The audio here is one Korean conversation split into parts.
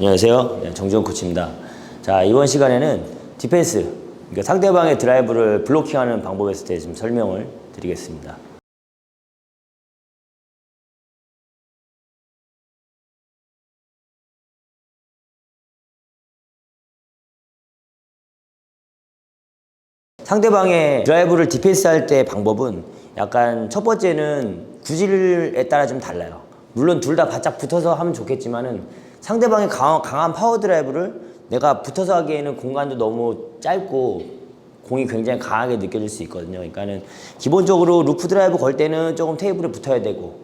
안녕하세요. 네, 정지원 코치입니다. 자, 이번 시간에는 디펜스, 그러니까 상대방의 드라이브를 블로킹하는 방법에 대해 좀 설명을 드리겠습니다. 상대방의 드라이브를 디펜스 할 때 방법은 약간 첫 번째는 구질에 따라 좀 달라요. 물론 둘 다 바짝 붙어서 하면 좋겠지만은 상대방의 강한, 강한 파워 드라이브를 내가 붙어서 하기에는 공간도 너무 짧고 공이 굉장히 강하게 느껴질 수 있거든요. 그러니까는 기본적으로 루프 드라이브 걸 때는 조금 테이블에 붙어야 되고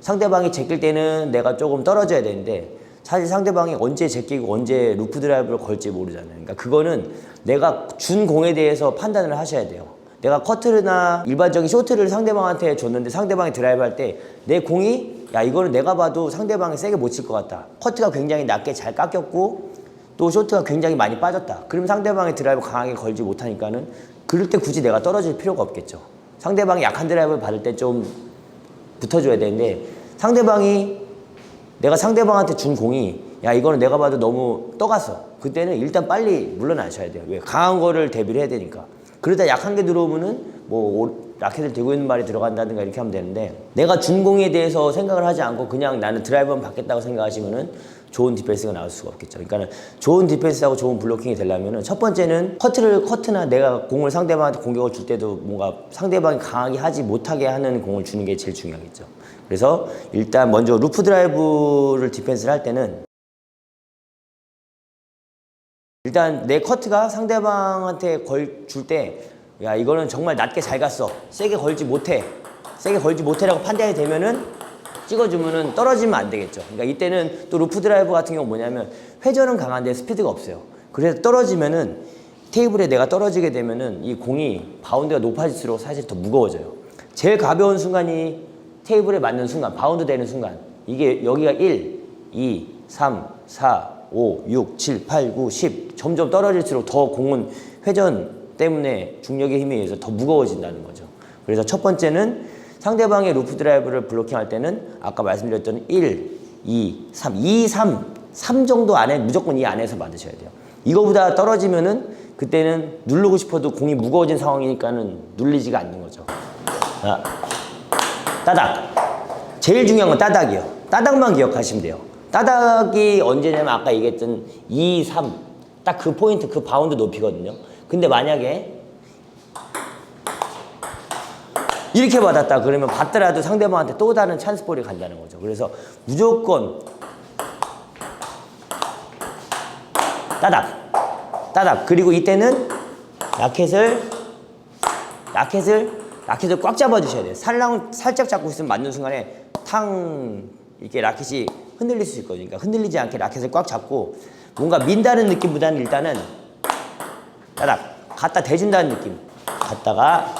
상대방이 제낄 때는 내가 조금 떨어져야 되는데 사실 상대방이 언제 제끼고 언제 루프 드라이브를 걸지 모르잖아요. 그러니까 그거는 내가 준 공에 대해서 판단을 하셔야 돼요. 내가 커트나 일반적인 쇼트를 상대방한테 줬는데 상대방이 드라이브 할 때 내 공이 야 이거는 내가 봐도 상대방이 세게 못 칠 것 같다. 커트가 굉장히 낮게 잘 깎였고 또 쇼트가 굉장히 많이 빠졌다. 그럼 상대방의 드라이브 강하게 걸지 못하니까는 그럴 때 굳이 내가 떨어질 필요가 없겠죠. 상대방이 약한 드라이브를 받을 때 좀 붙어줘야 되는데 상대방이 내가 상대방한테 준 공이 야 이거는 내가 봐도 너무 떠갔어. 그때는 일단 빨리 물러나셔야 돼요. 왜 강한 거를 대비를 해야 되니까. 그러다 약한 게 들어오면은 뭐 오- 라켓을 들고 있는 말이 들어간다든가 이렇게 하면 되는데 내가 준 공에 대해서 생각을 하지 않고 그냥 나는 드라이브만 받겠다고 생각하시면은 좋은 디펜스가 나올 수가 없겠죠. 그러니까는 좋은 디펜스하고 좋은 블로킹이 되려면은 첫 번째는 커트를 커트나 내가 공을 상대방한테 공격을 줄 때도 뭔가 상대방이 강하게 하지 못하게 하는 공을 주는 게 제일 중요하겠죠. 그래서 일단 먼저 루프 드라이브를 디펜스를 할 때는 일단 내 커트가 상대방한테 걸 줄 때 야 이거는 정말 낮게 잘 갔어. 세게 걸지 못해. 세게 걸지 못해라고 판단이 되면은 찍어주면은 떨어지면 안 되겠죠. 그러니까 이때는 또 루프 드라이브 같은 경우 뭐냐면 회전은 강한데 스피드가 없어요. 그래서 떨어지면은 테이블에 내가 떨어지게 되면은 이 공이 바운드가 높아질수록 사실 더 무거워져요. 제일 가벼운 순간이 테이블에 맞는 순간 바운드 되는 순간. 이게 여기가 1 2 3 4 5, 6, 7, 8, 9, 10 점점 떨어질수록 더 공은 회전 때문에 중력의 힘에 의해서 더 무거워진다는 거죠. 그래서 첫 번째는 상대방의 루프 드라이브를 블로킹할 때는 아까 말씀드렸던 1, 2, 3, 2, 3, 3 정도 안에 무조건 이 안에서 받으셔야 돼요. 이거보다 떨어지면은 그때는 누르고 싶어도 공이 무거워진 상황이니까는 눌리지가 않는 거죠. 자, 따닥. 제일 중요한 건 따닥이요. 따닥만 기억하시면 돼요. 따닥이 언제냐면 아까 얘기했던 2, 3. 딱 그 포인트, 그 바운드 높이거든요. 근데 만약에 이렇게 받았다 그러면 받더라도 상대방한테 또 다른 찬스볼이 간다는 거죠. 그래서 무조건 따닥, 따닥. 그리고 이때는 라켓을 라켓을 라켓을 꽉 잡아주셔야 돼요. 살랑 살짝 잡고 있으면 맞는 순간에 탕 이렇게 라켓이 흔들릴 수 있거든요. 그러니까 흔들리지 않게 라켓을 꽉 잡고 뭔가 민다는 느낌보다는 일단은 따닥 갖다 대준다는 느낌. 갖다가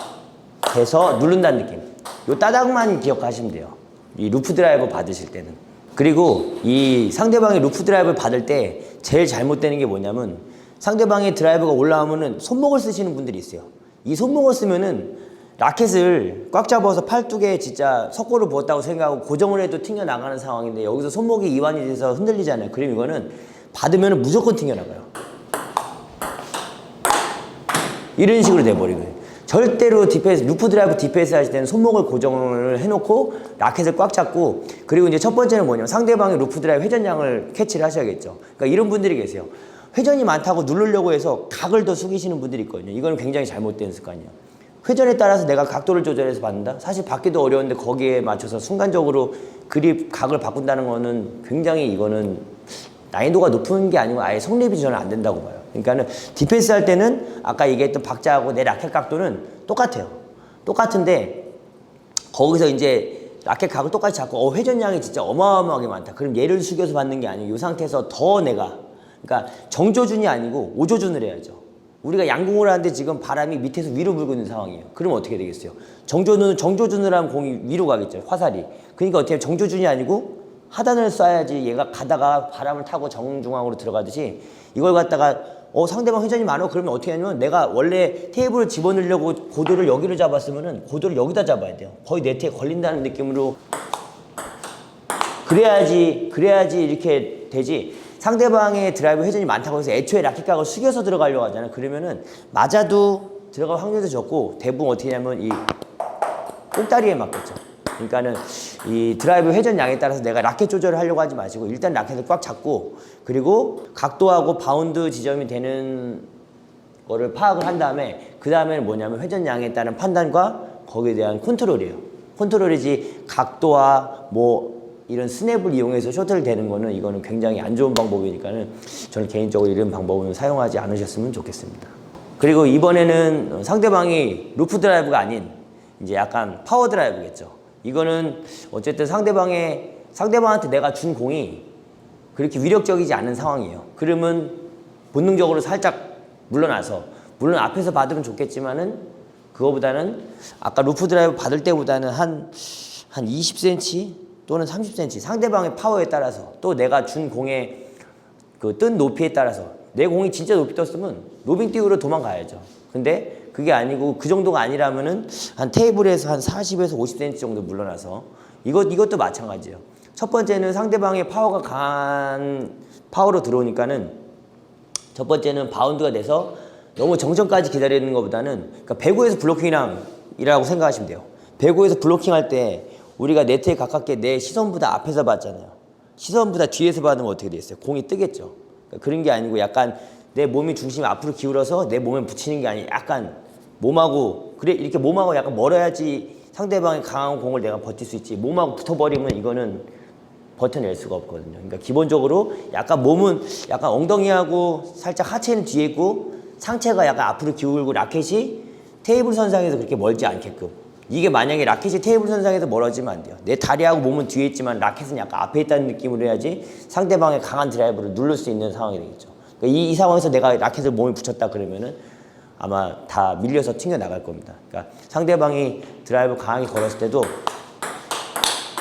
대서 누른다는 느낌. 요 따닥만 기억하시면 돼요. 이 루프 드라이브 받으실 때는. 그리고 이 상대방이 루프 드라이브를 받을 때 제일 잘못되는 게 뭐냐면 상대방의 드라이브가 올라오면은 손목을 쓰시는 분들이 있어요. 이 손목을 쓰면은 라켓을 꽉 잡아서 팔뚝에 진짜 석고를 부었다고 생각하고 고정을 해도 튕겨 나가는 상황인데 여기서 손목이 이완이 돼서 흔들리잖아요. 그럼 이거는 받으면 무조건 튕겨 나가요. 이런 식으로 돼버리고요. 절대로 디펜스, 루프 드라이브 디펜스 하실 때는 손목을 고정을 해놓고 라켓을 꽉 잡고 그리고 이제 첫 번째는 뭐냐면 상대방의 루프 드라이브 회전량을 캐치를 하셔야겠죠. 그러니까 이런 분들이 계세요. 회전이 많다고 누르려고 해서 각을 더 숙이시는 분들이 있거든요. 이거는 굉장히 잘못된 습관이에요. 회전에 따라서 내가 각도를 조절해서 받는다? 사실 받기도 어려운데 거기에 맞춰서 순간적으로 그립 각을 바꾼다는 거는 굉장히 이거는 난이도가 높은 게 아니고 아예 성립이 저는 안 된다고 봐요. 그러니까는 디펜스 할 때는 아까 얘기했던 박자하고 내 라켓 각도는 똑같아요. 똑같은데 거기서 이제 라켓 각을 똑같이 잡고 어 회전량이 진짜 어마어마하게 많다. 그럼 얘를 숙여서 받는 게 아니고 이 상태에서 더 내가 그러니까 정조준이 아니고 오조준을 해야죠. 우리가 양궁을 하는데 지금 바람이 밑에서 위로 불고 있는 상황이에요. 그러면 어떻게 되겠어요? 정조준 정조준을 하면 공이 위로 가겠죠. 화살이. 그러니까 어떻게 정조준이 아니고 하단을 쏴야지 얘가 가다가 바람을 타고 정중앙으로 들어가듯이 이걸 갖다가 어 상대방 회전이 많아 그러면 어떻게 하냐면 내가 원래 테이블을 집어넣으려고 고도를 여기로 잡았으면은 고도를 여기다 잡아야 돼요. 거의 네트에 걸린다는 느낌으로 그래야지 그래야지 이렇게 되지. 상대방의 드라이브 회전이 많다고 해서 애초에 라켓 각을 숙여서 들어가려고 하잖아요. 그러면은 맞아도 들어갈 확률도 적고 대부분 어떻게 하냐면 이 꽁다리에 맞겠죠. 그러니까는 이 드라이브 회전 양에 따라서 내가 라켓 조절을 하려고 하지 마시고 일단 라켓을 꽉 잡고 그리고 각도하고 바운드 지점이 되는 거를 파악을 한 다음에 그 다음에는 뭐냐면 회전 양에 따른 판단과 거기에 대한 컨트롤이에요. 컨트롤이지 각도와 뭐 이런 스냅을 이용해서 쇼트를 되는 거는 이거는 굉장히 안 좋은 방법이니까는 저는 개인적으로 이런 방법은 사용하지 않으셨으면 좋겠습니다. 그리고 이번에는 상대방이 루프 드라이브가 아닌 이제 약간 파워 드라이브겠죠. 이거는 어쨌든 상대방의 상대방한테 내가 준 공이 그렇게 위력적이지 않은 상황이에요. 그러면 본능적으로 살짝 물러나서 물론 앞에서 받으면 좋겠지만은 그거보다는 아까 루프 드라이브 받을 때보다는 한한 20cm 또는 30cm 상대방의 파워에 따라서 또 내가 준 공의 그 뜬 높이에 따라서 내 공이 진짜 높이 떴으면 로빙 띄우러 도망가야죠. 근데 그게 아니고 그 정도가 아니라면은 한 테이블에서 한 40에서 50cm 정도 물러나서 이것 이것도 마찬가지예요. 첫 번째는 상대방의 파워가 강한 파워로 들어오니까는 첫 번째는 바운드가 돼서 너무 정점까지 기다리는 것보다는 그러니까 배구에서 블로킹이랑 이라고 생각하시면 돼요. 배구에서 블로킹할 때 우리가 네트에 가깝게 내 시선보다 앞에서 봤잖아요. 시선보다 뒤에서 받으면 어떻게 되겠어요? 공이 뜨겠죠. 그러니까 그런 게 아니고 약간 내 몸이 중심이 앞으로 기울어서 내 몸에 붙이는 게 아니라 약간 몸하고 그래 이렇게 몸하고 약간 멀어야지 상대방의 강한 공을 내가 버틸 수 있지. 몸하고 붙어버리면 이거는 버텨낼 수가 없거든요. 그러니까 기본적으로 약간 몸은 약간 엉덩이하고 살짝 하체는 뒤에 있고 상체가 약간 앞으로 기울고 라켓이 테이블 선상에서 그렇게 멀지 않게끔. 이게 만약에 라켓이 테이블 선상에서 멀어지면 안 돼요. 내 다리하고 몸은 뒤에 있지만 라켓은 약간 앞에 있다는 느낌으로 해야지 상대방의 강한 드라이브를 누를 수 있는 상황이 되겠죠. 그러니까 이, 이 상황에서 내가 라켓을 몸에 붙였다 그러면은 아마 다 밀려서 튕겨 나갈 겁니다. 그러니까 상대방이 드라이브 강하게 걸었을 때도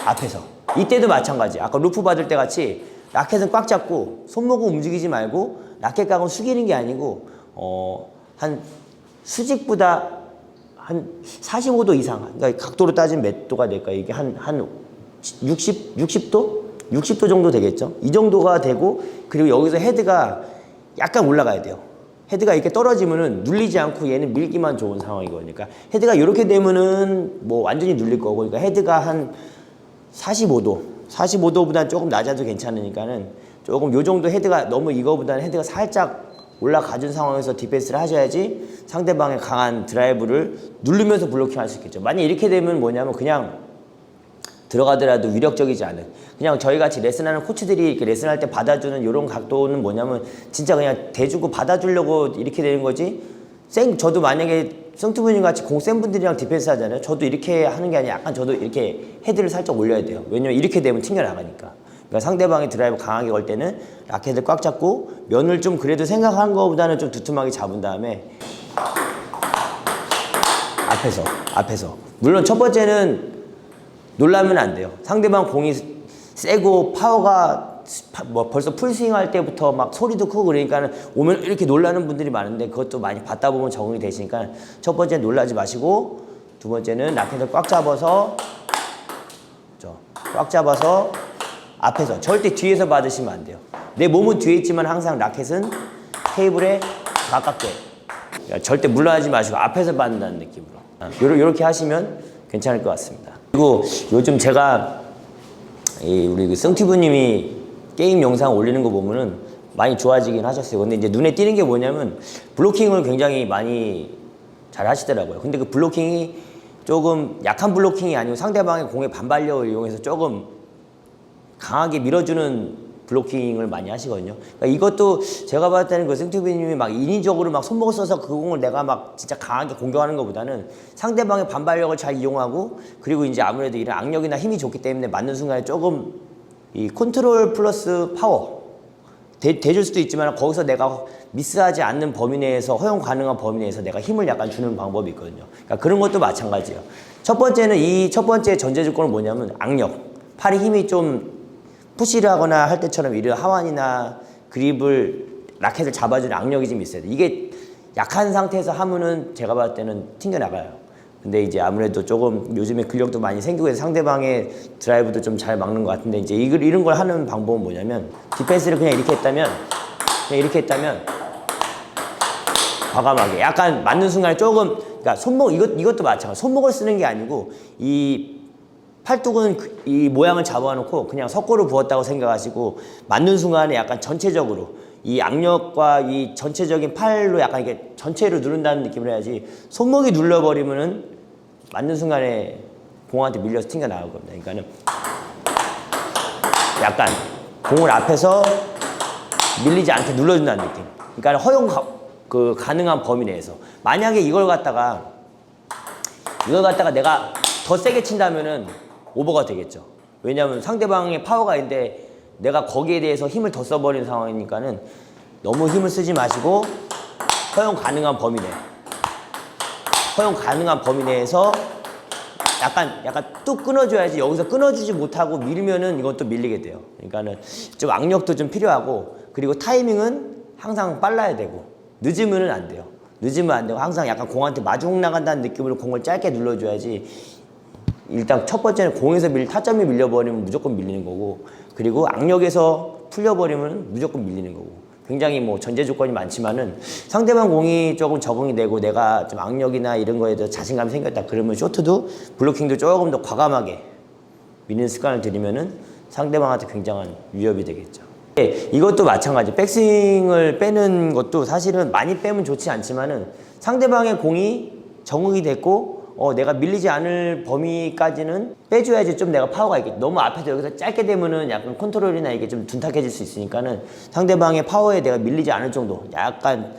앞에서. 이때도 마찬가지. 아까 루프 받을 때 같이 라켓은 꽉 잡고 손목은 움직이지 말고 라켓 각은 숙이는 게 아니고 어 한 수직보다 한 45도 이상 그러니까 각도로 따지면 몇 도가 될까? 이게 한 한 60, 60도? 60도 정도 되겠죠? 이 정도가 되고 그리고 여기서 헤드가 약간 올라가야 돼요 헤드가 이렇게 떨어지면은 눌리지 않고 얘는 밀기만 좋은 상황이거든요 그러니까 헤드가 이렇게 되면은 뭐 완전히 눌릴 거고 그러니까 헤드가 한 45도, 45도보다 조금 낮아도 괜찮으니까는 조금 요 정도 헤드가 너무 이거보다는 헤드가 살짝 올라가준 상황에서 디펜스를 하셔야지 상대방의 강한 드라이브를 누르면서 블로킹 할 수 있겠죠. 만약 이렇게 되면 뭐냐면 그냥 들어가더라도 위력적이지 않은. 그냥 저희 같이 레슨하는 코치들이 이렇게 레슨할 때 받아주는 이런 각도는 뭐냐면 진짜 그냥 대주고 받아주려고 이렇게 되는 거지. 생 저도 만약에 성투부님 같이 공 센 분들이랑 디펜스 하잖아요. 저도 이렇게 하는 게 아니라 약간 저도 이렇게 헤드를 살짝 올려야 돼요. 왜냐면 이렇게 되면 튕겨 나가니까. 그러니까 상대방이 드라이브 강하게 걸 때는 라켓을 꽉 잡고 면을 좀 그래도 생각한 것보다는 좀 두툼하게 잡은 다음에 앞에서 앞에서. 물론 첫 번째는 놀라면 안 돼요. 상대방 공이 세고 파워가 파- 뭐 벌써 풀스윙 할 때부터 막 소리도 크고 그러니까는 오면 이렇게 놀라는 분들이 많은데 그것도 많이 받다 보면 적응이 되시니까 첫 번째 놀라지 마시고 두 번째는 라켓을 꽉 잡아서 저, 꽉 잡아서 앞에서 절대 뒤에서 받으시면 안 돼요. 내 몸은 뒤에 있지만 항상 라켓은 테이블에 가깝게 그러니까 절대 물러나지 마시고 앞에서 받는다는 느낌으로 아, 요렇게 하시면 괜찮을 것 같습니다. 그리고 요즘 제가 이 우리 그 승티브님이 게임 영상 올리는 거 보면은 많이 좋아지긴 하셨어요. 근데 이제 눈에 띄는 게 뭐냐면 블로킹을 굉장히 많이 잘 하시더라고요. 근데 그 블로킹이 조금 약한 블로킹이 아니고 상대방의 공의 반발력을 이용해서 조금 강하게 밀어주는 블로킹을 많이 하시거든요. 그러니까 이것도 제가 봤을 때는 그 승투비님이 막 인위적으로 막 손목을 써서 그 공을 내가 막 진짜 강하게 공격하는 것보다는 상대방의 반발력을 잘 이용하고 그리고 이제 아무래도 이런 악력이나 힘이 좋기 때문에 맞는 순간에 조금 이 컨트롤 플러스 파워 대, 대줄 수도 있지만 거기서 내가 미스하지 않는 범위 내에서 허용 가능한 범위 내에서 내가 힘을 약간 주는 방법이 있거든요. 그러니까 그런 것도 마찬가지예요. 첫 번째는 이 첫 번째 전제 조건은 뭐냐면 악력. 팔이 힘이 좀 푸시를 하거나 할 때처럼 이런 하완이나 그립을 라켓을 잡아주는 악력이 좀 있어야 돼. 이게 약한 상태에서 하면은 제가 봤을 때는 튕겨 나가요. 근데 이제 아무래도 조금 요즘에 근력도 많이 생기고 해서 상대방의 드라이브도 좀 잘 막는 것 같은데 이제 이- 이런 걸 하는 방법은 뭐냐면 디펜스를 그냥 이렇게 했다면 그냥 이렇게 했다면 과감하게 약간 맞는 순간에 조금 그러니까 손목 이것 이것도 마찬가지 손목을 쓰는 게 아니고 이 팔뚝은 그- 이 모양을 잡아놓고 그냥 석고를 부었다고 생각하시고 맞는 순간에 약간 전체적으로 이 악력과 이 전체적인 팔로 약간 이게 전체를 누른다는 느낌을 해야지 손목이 눌러버리면은 맞는 순간에 공한테 밀려서 튕겨 나갈 겁니다. 그러니까는 약간 공을 앞에서 밀리지 않게 눌러준다는 느낌. 그러니까 허용 가, 그 가능한 범위 내에서 만약에 이걸 갖다가 이걸 갖다가 내가 더 세게 친다면은 오버가 되겠죠. 왜냐하면 상대방의 파워가 있는데 내가 거기에 대해서 힘을 더 써버리는 상황이니까는 너무 힘을 쓰지 마시고 허용 가능한 범위 내. 허용 가능한 범위 내에서 약간 약간 뚝 끊어줘야지 여기서 끊어주지 못하고 밀면은 또 밀리게 돼요. 그러니까는 좀 악력도 좀 필요하고 그리고 타이밍은 항상 빨라야 되고 늦으면은 안 돼요. 늦으면 안 되고 항상 약간 공한테 마중 나간다는 느낌으로 공을 짧게 눌러줘야지 일단 첫 번째는 공에서 밀 타점이 밀려버리면 무조건 밀리는 거고 그리고 악력에서 풀려버리면 무조건 밀리는 거고 굉장히 뭐 전제 조건이 많지만은 상대방 공이 조금 적응이 되고 내가 좀 악력이나 이런 거에 대해서 자신감이 생겼다 그러면 쇼트도 블로킹도 조금 더 과감하게 미는 습관을 들이면은 상대방한테 굉장한 위협이 되겠죠. 예, 이것도 마찬가지. 백스윙을 빼는 것도 사실은 많이 빼면 좋지 않지만은 상대방의 공이 적응이 됐고 어, 내가 밀리지 않을 범위까지는 빼줘야지 좀 내가 파워가 있겠지. 너무 앞에서 여기서 짧게 되면은 약간 컨트롤이나 이게 좀 둔탁해질 수 있으니까는 상대방의 파워에 내가 밀리지 않을 정도. 약간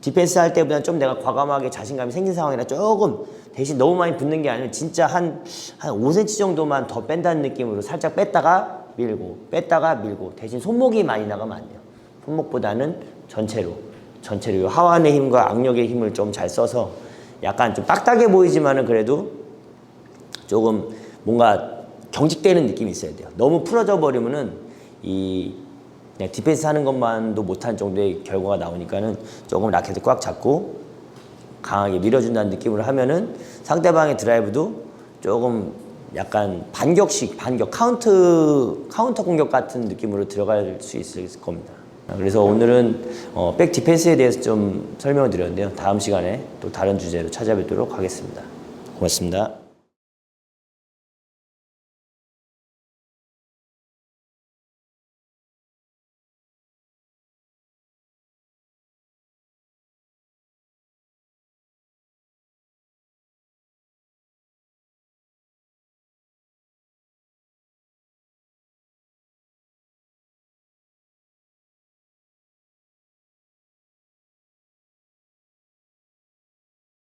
디펜스 할 때보다 좀 내가 과감하게 자신감이 생긴 상황이라 조금 대신 너무 많이 붙는 게 아니라 진짜 한, 한 5cm 정도만 더 뺀다는 느낌으로 살짝 뺐다가 밀고 뺐다가 밀고 대신 손목이 많이 나가면 안 돼요. 손목보다는 전체로 전체로 이 하완의 힘과 악력의 힘을 좀 잘 써서 약간 좀 딱딱해 보이지만은 그래도 조금 뭔가 경직되는 느낌이 있어야 돼요. 너무 풀어져 버리면은 이 그냥 디펜스 하는 것만도 못한 정도의 결과가 나오니까는 조금 라켓을 꽉 잡고 강하게 밀어준다는 느낌으로 하면은 상대방의 드라이브도 조금 약간 반격식 반격 카운트 카운터 공격 같은 느낌으로 들어갈 수 있을 겁니다. 그래서 오늘은 어, 백 디펜스에 대해서 좀 설명을 드렸는데요. 다음 시간에 또 다른 주제로 찾아뵙도록 하겠습니다. 고맙습니다.